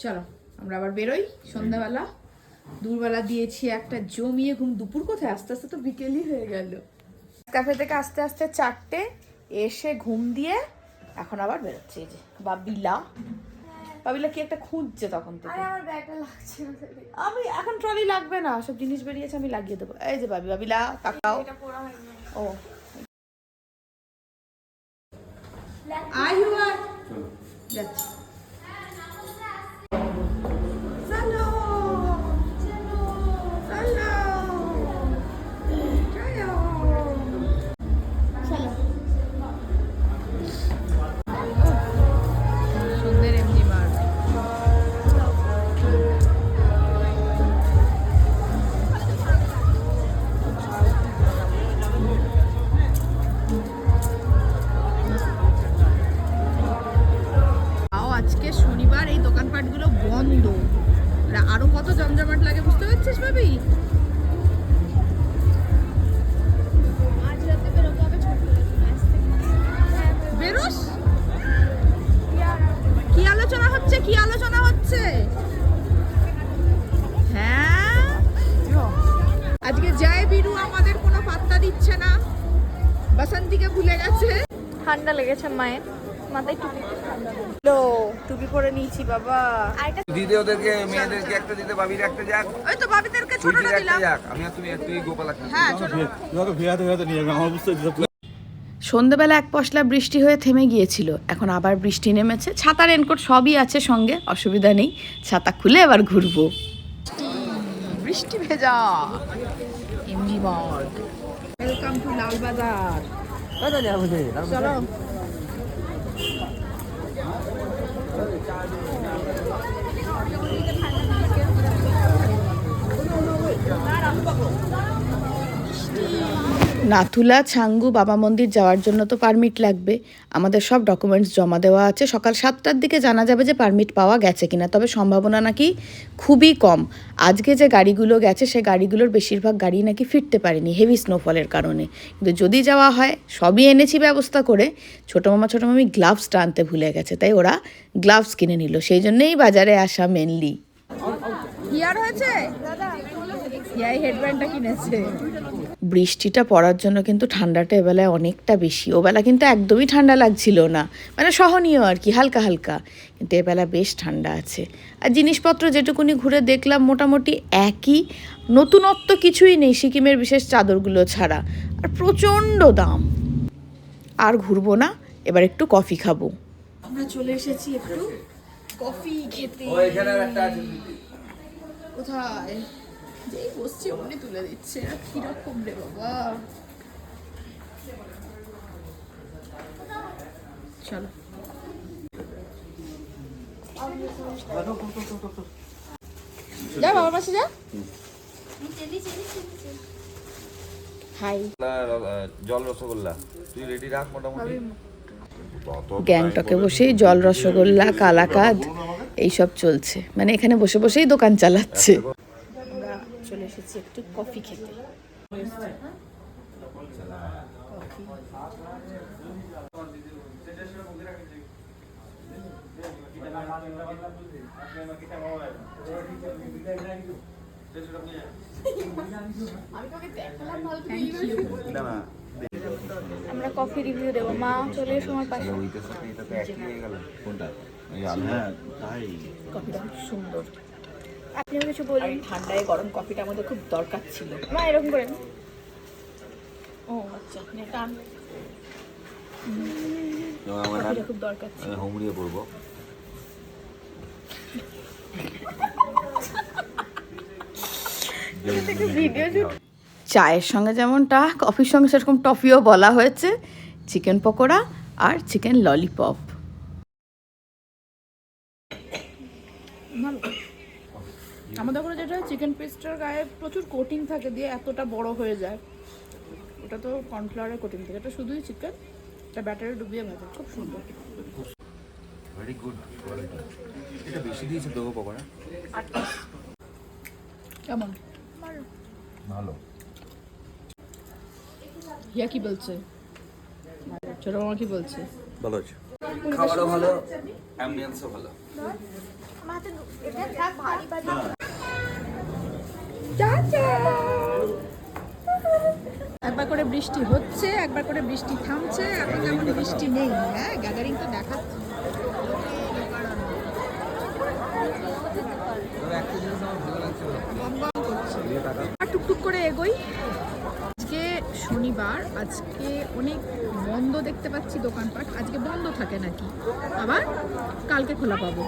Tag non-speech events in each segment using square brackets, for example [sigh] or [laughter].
চলো আমরা আবার বেরোই। সন্ধ্যাবেলা। দুপুরবেলা দিয়েছি একটা জমিয়ে ঘুম। দুপুর কোথায়? আস্তে আস্তে তো বিকেলই হয়ে গেল। ক্যাফে থেকে আস্তে আস্তে চারটে এসে ঘুম দিয়ে এখন আবার বেরোচ্ছে। এই যে বাবিলা। বাবিলা কি একটা খুঁজছে তখন থেকে? আমি এখন ট্রলি লাগবে না। সব জিনিস বেরিয়েছে আমি লাগিয়ে দেবো। এই যে বাবি বাবিলা তাকাও এটা ও। আই যাচ্ছি। বাসন্তীকে ভুলে গেছে। ঠান্ডা লেগেছে মায়ের। মাথায় টুপি লো টুপি পরে নিয়েছি বাবা। দিদি ওদেরকে মেয়েদেরকে একটা দিতে বাবির একটা যাক। ওই তো বাবিদেরকে ছোটটা দিলাম। যাক। আমি আর তুমি তুই গোপাল একটা হ্যাঁ ছোট। ভিড়াতে ভিড়াতে নিয়ে আমার বুঝতে পারছি সন্ধেবেলা এক পশলা বৃষ্টি হয়ে থেমে গিয়েছিল। এখন আবার বৃষ্টি নেমেছে। ছাতা রেনকোট সবই আছে সঙ্গে অসুবিধা নেই। ছাতা খুলে আবার ঘুরবো। বৃষ্টি ভেজা। এমজি ওয়েলকাম টু লালবাজার চলো নাথুলা, ছাঙ্গু, বাবা মন্দির যাওয়ার জন্য তো পারমিট লাগবে। আমাদের সব ডকুমেন্টস জমা দেওয়া আছে। সকাল সাতটার দিকে জানা যাবে যে পারমিট পাওয়া গেছে কিনা। তবে সম্ভাবনা নাকি খুবই কম। আজকে যে গাড়িগুলো গেছে, সে গাড়িগুলোর বেশিরভাগ গাড়ি নাকি ফিরতে পারেনি হেভি স্নোফলের কারণে। কিন্তু যদি যাওয়া হয়, সবই এনেছি ব্যবস্থা করে। ছোটো মামা, ছোটো মামি গ্লাভসটা আনতে ভুলে গেছে। তাই ওরা গ্লাভস কিনে নিল। সেই জন্যেই বাজারে আসা মেনলি কি আর হয়েছে? হেডব্যান্ডটা কিনেছে। বৃষ্টিটা পড়ার জন্য কিন্তু ঠান্ডাটা এবেলায় অনেকটা বেশি। ওবেলা কিন্তু একদমই ঠান্ডা লাগছিল না। মানে সহনীয় আর কি হালকা হালকা। কিন্তু এবেলা বেশ ঠান্ডা আছে। আর জিনিসপত্র যেটুকুনি ঘুরে দেখলাম মোটামুটি একই। নতুনত্ব কিছুই নেই সিকিমের বিশেষ চাদরগুলো ছাড়া। আর প্রচণ্ড দাম। আর ঘুরবো না এবার একটু কফি খাব। আমরা চলে এসেছি একটু কফি খেতে। কোথায়? যেই বসছি অমনি তুলে দিচ্ছে এরা কীরকম রে বাবা? চলো। যা বাবার পাশে যা। হাই। জল রসগোল্লা তুই রেডি রাখ মোটামুটি। গ্যাংটকে বসেই জল রসগোল্লা কালাকাদ এইসব চলছে। মানে এখানে বসে বসেই দোকান চালাচ্ছে। চলে এসেছি একটু কফি খেতে। আমরা কফি রিভিউ দেবো। মা চলে এসো আমার পাশে। হয়ে গেল। কোনটা? হ্যাঁ তাই। কফিটা খুব সুন্দর। আপনিও কিছু বলুন। ঠান্ডায় গরম কফিটা আমাদের খুব দরকার ছিল। মা এরকম করেন ও আচ্ছা নে আমার খুব দরকার ছিল। আমি হুমড়িয়ে পড়ব। ভিডিও চায়ের সঙ্গে যেমনটা কফির সঙ্গে সেরকম টফিও বলা হয়েছে। চিকেন পকোড়া আর চিকেন ললিপপ ভালো আমাদের ওখানে যেটা চিকেন পেস্টের গায়ে প্রচুর কোটিং থাকে দিয়ে এতটা বড় হয়ে যায়। ওটা তো কর্নফ্লাওয়ারের কোটিং থাকে। এটা শুধুই চিকেন এটা ব্যাটারে ডুবিয়ে ভাজা। খুব সুন্দর। ভেরি গুড কোয়ালিটি এটা বেশি দিয়েছে দেবো পকোড়া কেমন? ভালো। হিয়া কি বলছে? ছোট মামা কি বলছে? ভালো আছে। খাবারও ভালো অ্যাম্বিয়েন্সও ভালো। মাথায় একবার করে বৃষ্টি হচ্ছে, একবার করে বৃষ্টি থামছে, এখন যেমন বৃষ্টি নেই। হ্যাঁ গ্যাদারিং তো দেখাচ্ছে। করে এগোই। আজকে শনিবার, আজকে অনেক বন্ধ দেখতে পাচ্ছি দোকানপাট। আজকে বন্ধ থাকে নাকি? আবার কালকে খোলা পাবো।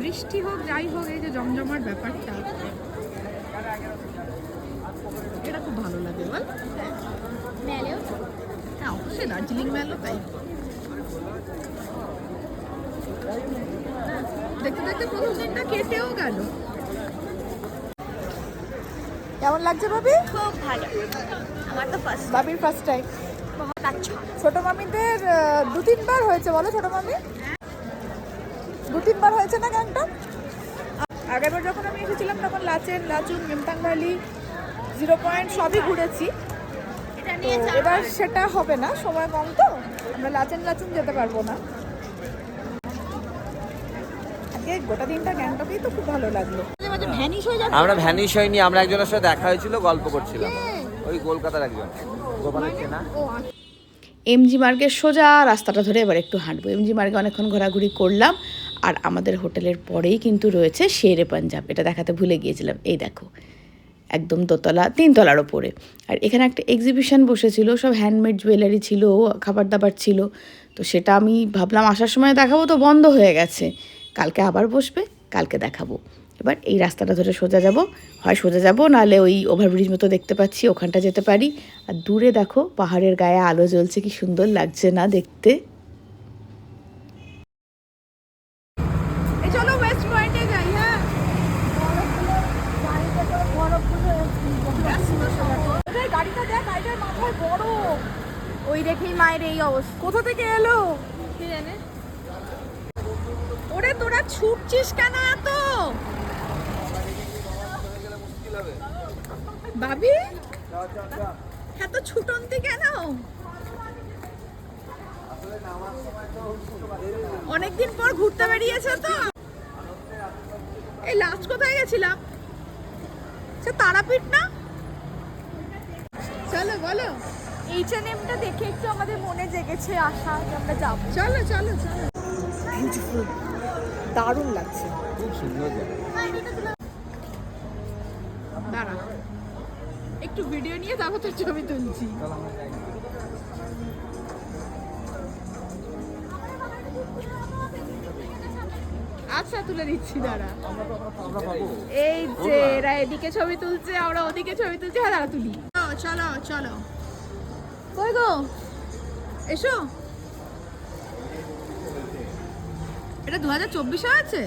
বৃষ্টি হোক যাই হোক এই যে জমজমার ব্যাপারটা। এটা খুব ভালো লাগে বল। হ্যাঁ অবশ্যই দার্জিলিং মেলও তাই। দেখতে দেখতে প্রথম দিনটা কেটেও গেল। কেমন লাগছে ভাবি? খুব ভালো। আমার তো ফার্স্ট বাবির ফার্স্ট টাইম ছোট মামিদের দু তিনবার হয়েছে বলো ছোট মামি। দু তিনবার হয়েছে না গানটা? আগেরবার যখন আমি এসেছিলাম তখন Lachen Lachung Memthang valley zero point সবই ঘুরেছি। নিয়ে এবার সেটা হবে না সময় কম তো। আমরা লাচেন লাচুং যেতে পারব না। আজকে গোটা দিনটা গ্যাংটকেই তো খুব ভালো লাগল। মাঝে মাঝে ভ্যানিশ হয়ে যাচ্ছে। আমরা ভ্যানিশ হয়নি আমরা একজনের সাথে দেখা হয়েছিল গল্প করছিলাম। ওই কলকাতার একজন। গোপালের চেনা। এমজি মার্গের সোজা রাস্তাটা ধরে এবার একটু হাঁটবো। এমজি মার্গে অনেকক্ষণ ঘোরাঘুরি করলাম। আর আমাদের হোটেলের পরেই কিন্তু রয়েছে শেরে পাঞ্জাব। এটা দেখাতে ভুলে গিয়েছিলাম। এই দেখো, একদম দোতলা, তিনতলার ওপরে। আর এখানে একটা এক্সিবিশন বসেছিল, সব হ্যান্ডমেড জুয়েলারি ছিল খাবার দাবার ছিল। তো সেটা আমি ভাবলাম আসার সময় দেখাবো তো বন্ধ হয়ে গেছে। কালকে আবার বসবে, কালকে দেখাবো। এবার এই রাস্তাটা ধরে সোজা যাব। হয় সোজা যাব নাহলে ওই ওভারব্রিজ মতো দেখতে পাচ্ছি, ওখানটা যেতে পারি। আর দূরে দেখো, পাহাড়ের গায়ে আলো জ্বলছে, কি সুন্দর লাগছে না দেখতে এই চলো ওয়েস্ট পয়েন্টে যাই হ্যাঁ এই গাড়িটা দেখ গাড়িটার মাথায় বড়। ওই দেখেই মায়ের এই অবস্থা। কোথা থেকে এলো? কে জানে? ওরে তোরা ছুটছিস কেন এত? বাবি এত ছুটন্তি কেন? অনেকদিন পর ঘুরতে বেরিয়েছে তো। এই লাস্ট কোথায় গেছিলাম? সে তারাপীঠ না? চলো বলো। এইচ এন এমটা দেখে একটু আমাদের মনে জেগেছে আশা যে আমরা যাব। চলো চলো চলো। বিউটিফুল দারুণ লাগছে। খুব সুন্দর দাঁড়া। একটু ভিডিও নিয়ে তারপর তো ছবি তুলছি। আচ্ছা তুলে দিচ্ছি দাঁড়া। এই যে এরা এদিকে ছবি তুলছে আমরা ওদিকে ছবি তুলছি। হ্যাঁ দাঁড়া তুলি। চলো, চলো। কই গো? এসো। এটা দু হাজার চব্বিশে আছে?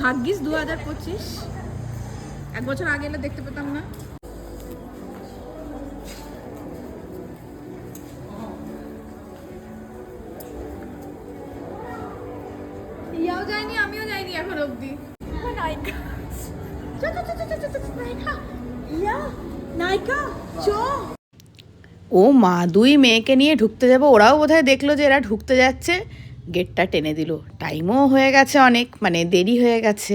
ভাগ্যিস দু হাজার পঁচিশ। এক বছর আগে এলে দেখতে পেতাম না। ও মা, দুই মেয়েকে নিয়ে ঢুকতে যাব। ওরাও বোধহয় দেখল যে এরা ঢুকতে যাচ্ছে। গেটটা টেনে দিল। টাইমও হয়ে গেছে অনেক মানে দেরি হয়ে গেছে।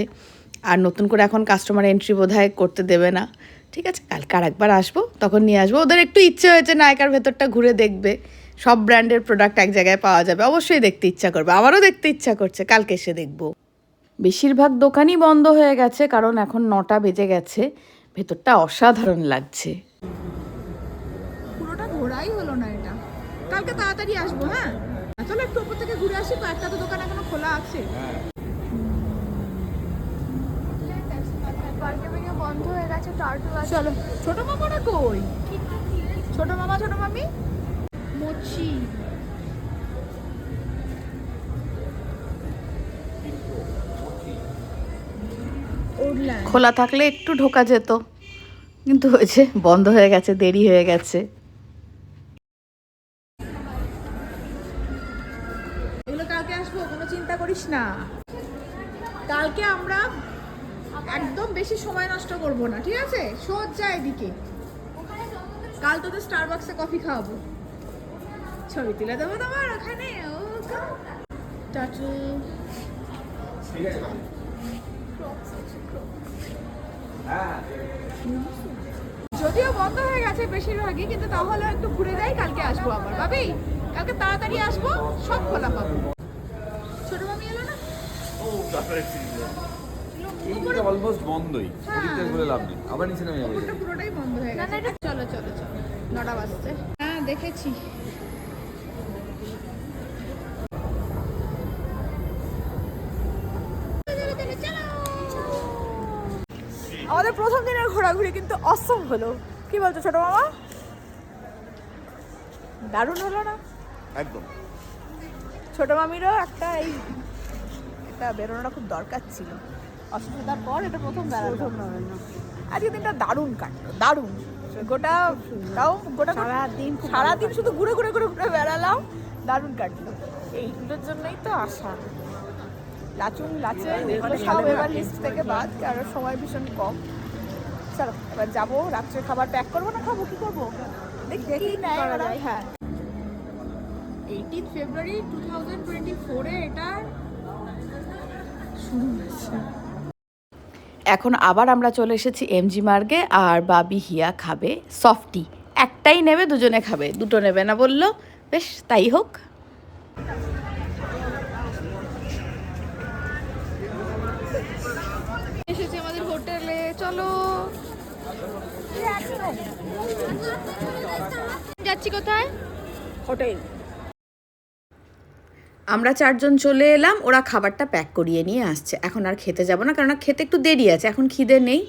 আর নতুন করে এখন কাস্টমার এন্ট্রি বোধহয় করতে দেবে না। ঠিক আছে, কালকে আর একবার আসব, তখন নিয়ে আসব। ওদের একটু ইচ্ছে হয়েছে নায়িকার ভেতরটা ঘুরে দেখবে। সব ব্র্যান্ডের প্রোডাক্ট এক জায়গায় পাওয়া যাবে। অবশ্যই দেখতে ইচ্ছা করবে। আমারও দেখতে ইচ্ছা করছে। কালকে এসে দেখব। বেশিরভাগ দোকানই বন্ধ হয়ে গেছে, কারণ এখন নটা বেজে গেছে। ভেতরটা অসাধারণ লাগছে। কালকে তাড়াতাড়ি আসব হ্যাঁ? চলো একটু উপর থেকে ঘুরে আসি কয়েকটা তো দোকান এখনও খোলা আছে। বন্ধ হয়ে। গেছে টার্টু আছে চলো ছোট মামারা কই? ছোট মামা ছোট মামি? মোচি। খোলা থাকলে একটু ঢোকা যেত কিন্তু হয়েছে বন্ধ হয়ে গেছে দেরি হয়ে গেছে। না। কালকে আমরা একদম বেশি সময় নষ্ট করব না ঠিক আছে? সোজা এদিকে। কাল তোদের স্টারবাক্সে কফি খাওয়াবো। ছবি তুলে দেবো তোমার ওখানে। টাটু। যদিও বন্ধ হয়ে গেছে বেশিরভাগই কিন্তু তাহলে একটু ঘুরে যাই কালকে আসব আবার। ভাবি কালকে তাড়াতাড়ি আসব সব খোলা পাবো। এইটা অলমোস্ট বন্ধই। ওদিকটা ঘুরে লাভ নেই। আবার নিচে নেমে যাবে ওটা পুরোটাই বন্ধ হয়ে গেছে। চলো চলো চলো। নটা বাজছে। হ্যাঁ দেখেছি। আমাদের প্রথম দিনের ঘোরাঘুরি কিন্তু অসম হলো। কি বলছো ছোট মামা? দারুণ হলো না? একদম। ছোট মামিরও একটা এই এটা বেরোনোটা খুব দরকার ছিল। অসুবিধার পর এটা প্রথম বেড়ানো আজকে দিনটা দারুণ কাটলো দারুণ। গোটা তাও গোটা সারাদিন সারাদিন শুধু ঘুরে ঘুরে ঘুরে ঘুরে বেড়ালাম দারুণ কাটলো। এইগুলোর জন্যই তো আসা লাচুন লাচে এগুলো সব এবার লিস্ট থেকে বাদ কারণ সময় ভীষণ কম। চলো এবার যাব রাত্রে খাবার প্যাক করব না খাব? কি করব? দেখি দেখি না হ্যাঁ। Eighteen February two thousand twenty ফোরে এটা এখন আবার আমরা চলে এসেছি এমজি মার্গে আর বাবি হিয়া খাবে সফটি একটাই নেবে দুজনে খাবে। দুটো নেবে না বলল। বেশ তাই হোক। এসেছি আমাদের হোটেলে। চলো। যাচ্ছি কোথায়? হোটেল। আমরা চারজন চলে এলাম ওরা খাবারটা প্যাক করিয়ে নিয়ে আসছে। এখন আর খেতে যাব না কারণ খেতে একটু দেরি আছে এখন খিদে নেই।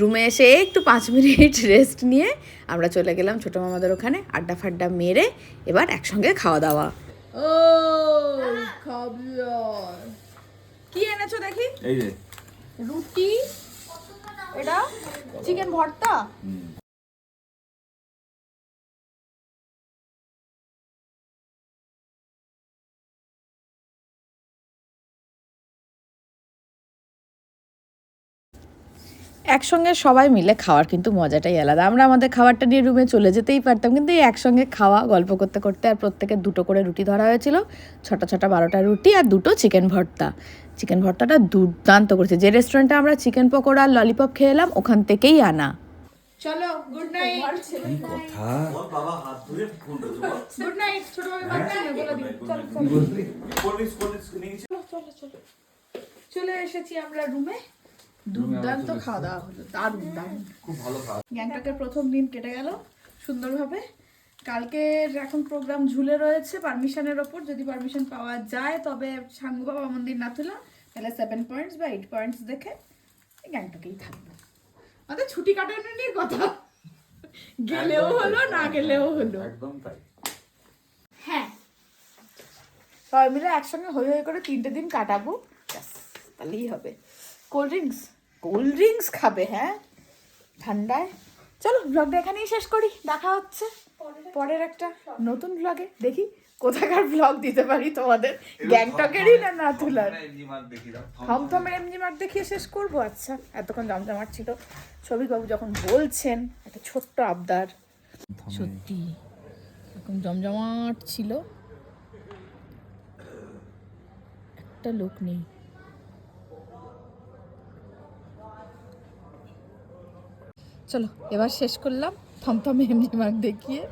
রুমে এসে একটু পাঁচ [laughs] মিনিট রেস্ট নিয়ে আমরা চলে গেলাম ছোটো মামাদের ওখানে আড্ডা ফাড্ডা মেরে এবার একসঙ্গে খাওয়া দাওয়া। ও কি এনেছো দেখি? এই যে। রুটি এটা? চিকেন ভর্তা? একসঙ্গে সবাই মিলে খাওয়ার কিন্তু মজাটাই আলাদা। আমরা আমাদের খাবারটা নিয়ে রুমে চলে যেতেই পারতাম কিন্তু এই একসঙ্গে খাওয়া গল্প করতে করতে আর প্রত্যেকের দুটো করে রুটি ধরা হয়েছিল। ছটা ছটা বারোটা রুটি আর দুটো চিকেন ভর্তা। চিকেন ভর্তাটা দুর্দান্ত করেছে। যে রেস্টুরেন্টে আমরা চিকেন পকোড়া আর ললিপপ খেয়ে এলাম ওখান থেকেই আনা। চলো গুড নাইট কথা? গুড নাইট ছোট ভাবে চলে এসেছি আমরা রুমে দুর্দান্ত খাওয়া দাওয়া হলো দারুণ দারুণ। খুব ভালো খাওয়া গ্যাংটকের প্রথম দিন কেটে গেল সুন্দরভাবে। কালকের এখন প্রোগ্রাম ঝুলে রয়েছে পারমিশনের ওপর যদি পারমিশন পাওয়া যায় তবে সাঙ্গু বাবা মন্দির না নাথুলা তাহলে সেভেন পয়েন্টস বা এইট পয়েন্টস দেখে গ্যাংটকেই থাকব। আমাদের ছুটি কাটানো নিয়ে কথা। গেলেও হলো না গেলেও হলো। একদম তাই। হ্যাঁ। সবাই মিলে একসঙ্গে হই হই করে তিনটে দিন কাটাবো। তাহলেই হবে। কোল্ড ড্রিঙ্কস কোল্ড ড্রিঙ্কস খাবে হ্যাঁ? ঠান্ডায়। চলো ব্লগটা এখানেই শেষ করি। দেখা হচ্ছে পরের একটা নতুন ব্লগে দেখি কোথাকার ব্লগ দিতে পারি তোমাদের। গ্যাংটকেরই না নাথুলার? থমথমের এমনি মার্ক দেখিয়ে শেষ করব। আচ্ছা এতক্ষণ জমজমাট ছিল। ছবিবাবু যখন বলছেন একটা ছোট্ট আবদার। সত্যি এরকম জমজমাট ছিল। একটা লোক নেই। চলো এবার শেষ করলাম। থমথমে এমনি মার্ক দেখিয়ে।